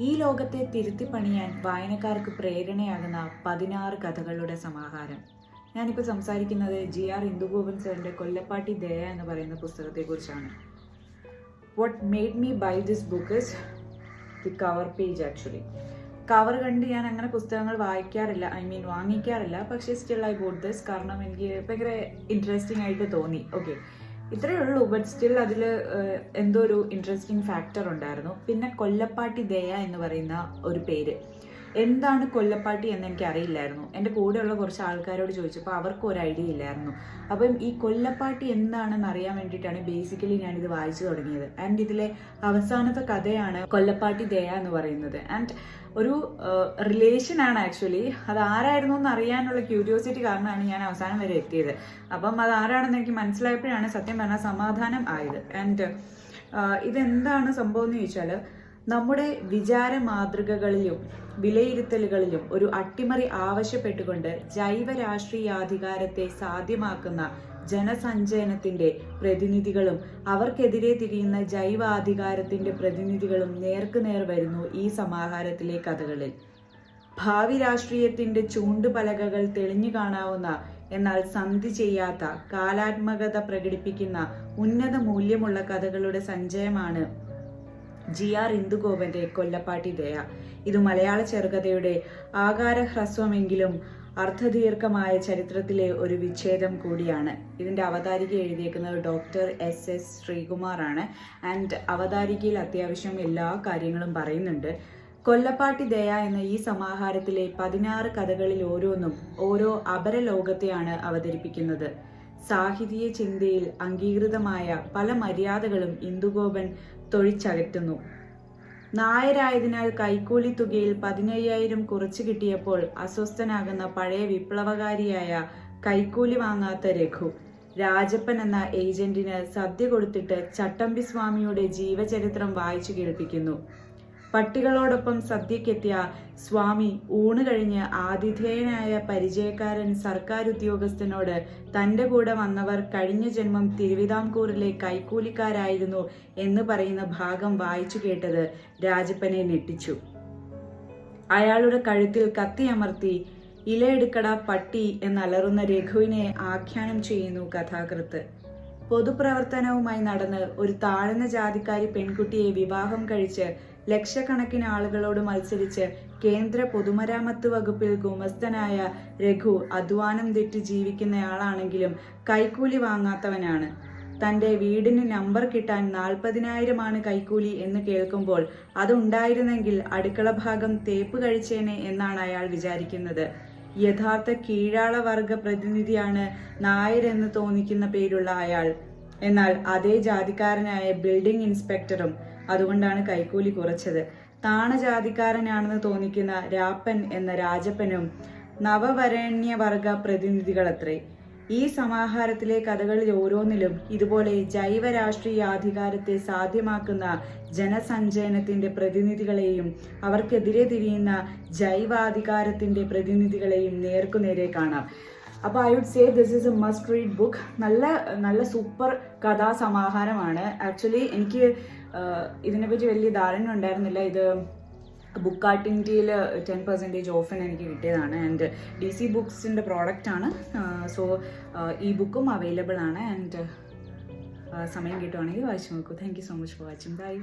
ഈ ലോകത്തെ തിരുത്തിപ്പണിയാൻ വായനക്കാർക്ക് പ്രേരണയാകുന്ന പതിനാറ് കഥകളുടെ സമാഹാരം. ഞാനിപ്പോൾ സംസാരിക്കുന്നത് ജി ആർ ഇന്ദുഗോപൻ സാറിന്റെ കൊല്ലപ്പാട്ടി ദയ എന്ന് പറയുന്ന പുസ്തകത്തെക്കുറിച്ചാണ്. What made me buy this book is the cover page actually cover കണ്ട് ഞാൻ അങ്ങനെ പുസ്തകങ്ങൾ വായിക്കാറില്ല. ഐ മീൻ വാങ്ങിക്കാറില്ല. പക്ഷേ സ്റ്റിൽ ഐ ബോട്ട് ദിസ് കാരണം എനിക്ക് ഭയങ്കര ഇൻട്രസ്റ്റിംഗ് ആയിട്ട് തോന്നി. ഓക്കെ ഇത്രയേ ഉള്ളൂ ബട്ട് സ്റ്റിൽ അതിൽ എന്തോ ഒരു ഇൻട്രസ്റ്റിംഗ് ഫാക്ടർ ഉണ്ടായിരുന്നു. പിന്നെ കൊല്ലപ്പാട്ടി ദയ എന്ന് പറയുന്ന ഒരു പേര്. എന്താണ് കൊല്ലപ്പാട്ടി എന്ന് എനിക്ക് അറിയില്ലായിരുന്നു എന്റെ കൂടെയുള്ള കുറച്ച് ആൾക്കാരോട് ചോദിച്ചപ്പോൾ അവർക്കും ഒരു ഐഡിയ ഇല്ലായിരുന്നു. അപ്പം ഈ കൊല്ലപ്പാട്ടി എന്താണെന്ന് അറിയാൻ വേണ്ടിയിട്ടാണ് ബേസിക്കലി ഞാനിത് വായിച്ചു തുടങ്ങിയത്. ആൻഡ് ഇതിലെ അവസാനത്തെ കഥയാണ് കൊല്ലപ്പാട്ടി ദയ എന്ന് പറയുന്നത്. ആൻഡ് ഒരു റിലേഷൻ ആണ് ആക്ച്വലി അത് ആരായിരുന്നു എന്ന് അറിയാനുള്ള ക്യൂരിയോസിറ്റി കാരണമാണ് ഞാൻ അവസാനം വരെ എത്തിയത്. അപ്പം അത് ആരാണെന്ന് എനിക്ക് മനസ്സിലായപ്പോഴാണ് സത്യം പറഞ്ഞാൽ സമാധാനം ആയത്. ആൻഡ് ഇതെന്താണ് സംഭവം എന്ന് ചോദിച്ചാൽ നമ്മുടെ വിചാര മാതൃകകളിലും വിലയിരുത്തലുകളിലും ഒരു അട്ടിമറി ആവശ്യപ്പെട്ടുകൊണ്ട് ജൈവ രാഷ്ട്രീയാധികാരത്തെ സാധ്യമാക്കുന്ന ജനസഞ്ചയനത്തിന്റെ പ്രതിനിധികളും അവർക്കെതിരെ തിരിയുന്ന ജൈവാധികാരത്തിന്റെ പ്രതിനിധികളും നേർക്കുനേർ വരുന്നു ഈ സമാഹാരത്തിലെ കഥകളിൽ. ഭാവി രാഷ്ട്രീയത്തിന്റെ ചൂണ്ടുപലകകൾ തെളിഞ്ഞു കാണാവുന്ന എന്നാൽ സന്ധി ചെയ്യാത്ത കാലാത്മകത പ്രകടിപ്പിക്കുന്ന ഉന്നത മൂല്യമുള്ള കഥകളുടെ സഞ്ചയമാണ് ജി ആർ ഇന്ദുഗോപന്റെ കൊല്ലപ്പാട്ടി ദയ. ഇത് മലയാള ചെറുകഥയുടെ ആകാരഹ്രസ്വമെങ്കിലും അർത്ഥദീർഘമായ ചരിത്രത്തിലെ ഒരു വിച്ഛേദം കൂടിയാണ്. ഇതിന്റെ അവതാരിക എഴുതിയേക്കുന്നത് ഡോക്ടർ എസ് എസ് ശ്രീകുമാറാണ്. ആൻഡ് അവതാരികയിൽ അത്യാവശ്യം എല്ലാ കാര്യങ്ങളും പറയുന്നുണ്ട്. കൊല്ലപ്പാട്ടി ദയ എന്ന ഈ സമാഹാരത്തിലെ പതിനാറ് കഥകളിൽ ഓരോന്നും ഓരോ അപരലോകത്തെയാണ് അവതരിപ്പിക്കുന്നത്. സാഹിത്യ ചിന്തയിൽ അംഗീകൃതമായ പല മര്യാദകളും ഇന്ദുഗോപൻ തൊഴിച്ചകറ്റുന്നു. നായരായതിനാൽ കൈക്കൂലി തുകയിൽ പതിനയ്യായിരം കുറച്ചു കിട്ടിയപ്പോൾ അസ്വസ്ഥനാകുന്ന പഴയ വിപ്ലവകാരിയായ കൈക്കൂലി വാങ്ങാത്ത രഘു രാജപ്പൻ എന്ന ഏജന്റിന് സദ്യ കൊടുത്തിട്ട് ചട്ടമ്പി സ്വാമിയുടെ ജീവചരിത്രം വായിച്ചു കേൾപ്പിക്കുന്നു. പട്ടികളോടൊപ്പം സദ്യക്കെത്തിയ സ്വാമി ഊണ് കഴിഞ്ഞ് ആതിഥേയനായ പരിചയക്കാരൻ സർക്കാർ ഉദ്യോഗസ്ഥനോട് തന്റെ കൂടെ വന്നവർ കഴിഞ്ഞ ജന്മം തിരുവിതാംകൂറിലെ കൈക്കൂലിക്കാരായിരുന്നു എന്ന് പറയുന്ന ഭാഗം വായിച്ചു കേട്ടത് രാജപ്പനെ ഞെട്ടിച്ചു. അയാളുടെ കഴുത്തിൽ കത്തിയമർത്തി ഇലയെടുക്കട പട്ടി എന്നലറുന്ന രഘുവിനെ ആഖ്യാനം ചെയ്യുന്നു കഥാകൃത്ത്. പൊതുപ്രവർത്തനവുമായി നടന്ന് ഒരു താഴ്ന്ന ജാതിക്കാരി പെൺകുട്ടിയെ വിവാഹം കഴിച്ച് ലക്ഷക്കണക്കിന് ആളുകളോട് മത്സരിച്ച് കേന്ദ്ര പൊതുമരാമത്ത് വകുപ്പിൽ ഗുമസ്തനായ രഘു അധ്വാനം തെറ്റി ജീവിക്കുന്നയാളാണെങ്കിലും കൈക്കൂലി വാങ്ങാത്തവനാണ്. തന്റെ വീടിന് നമ്പർ കിട്ടാൻ നാൽപ്പതിനായിരമാണ് കൈക്കൂലി എന്ന് കേൾക്കുമ്പോൾ അതുണ്ടായിരുന്നെങ്കിൽ അടുക്കള ഭാഗം തേപ്പ് കഴിച്ചേനെ എന്നാണ് അയാൾ വിചാരിക്കുന്നത്. യഥാർത്ഥ കീഴാള വർഗ പ്രതിനിധിയാണ് എന്ന് തോന്നിക്കുന്ന പേരുള്ള അയാൾ. എന്നാൽ അതേ ജാതിക്കാരനായ ബിൽഡിംഗ് ഇൻസ്പെക്ടറും അതുകൊണ്ടാണ് കൈക്കൂലി കുറച്ചത്. താണജാതിക്കാരനാണെന്ന് തോന്നിക്കുന്ന രാപ്പൻ എന്ന രാജപ്പനും നവവരണ്യവർഗ പ്രതിനിധികളത്രേ. ഈ സമാഹാരത്തിലെ കഥകളിൽ ഓരോന്നിലും ഇതുപോലെ ജൈവ രാഷ്ട്രീയ അധികാരത്തെ സാധ്യമാക്കുന്ന ജനസഞ്ചയനത്തിന്റെ പ്രതിനിധികളെയും അവർക്കെതിരെ തിരിയുന്ന ജൈവാധികാരത്തിന്റെ പ്രതിനിധികളെയും നേർക്കുനേരെ കാണാം. അപ്പോൾ I would say this is a must read book നല്ല നല്ല സൂപ്പർ കഥാസമാഹാരമാണ്. ആക്ച്വലി എനിക്ക് ഇതിനെപ്പറ്റി വലിയ ധാരണ ഉണ്ടായിരുന്നില്ല. ഇത് ബുക്കാർട്ട് ഇന്ത്യയിൽ ടെൻ പെർസെന്റേജ് ഓഫിന് എനിക്ക് കിട്ടിയതാണ്. ആൻഡ് ഡി സി ബുക്സിന്റെ പ്രോഡക്റ്റ് ആണ്. സോ ഈ ബുക്കും അവൈലബിൾ ആണ്. ആൻഡ് സമയം കിട്ടുവാണെങ്കിൽ വായിച്ചു നോക്കൂ. Thank you so much for watching bye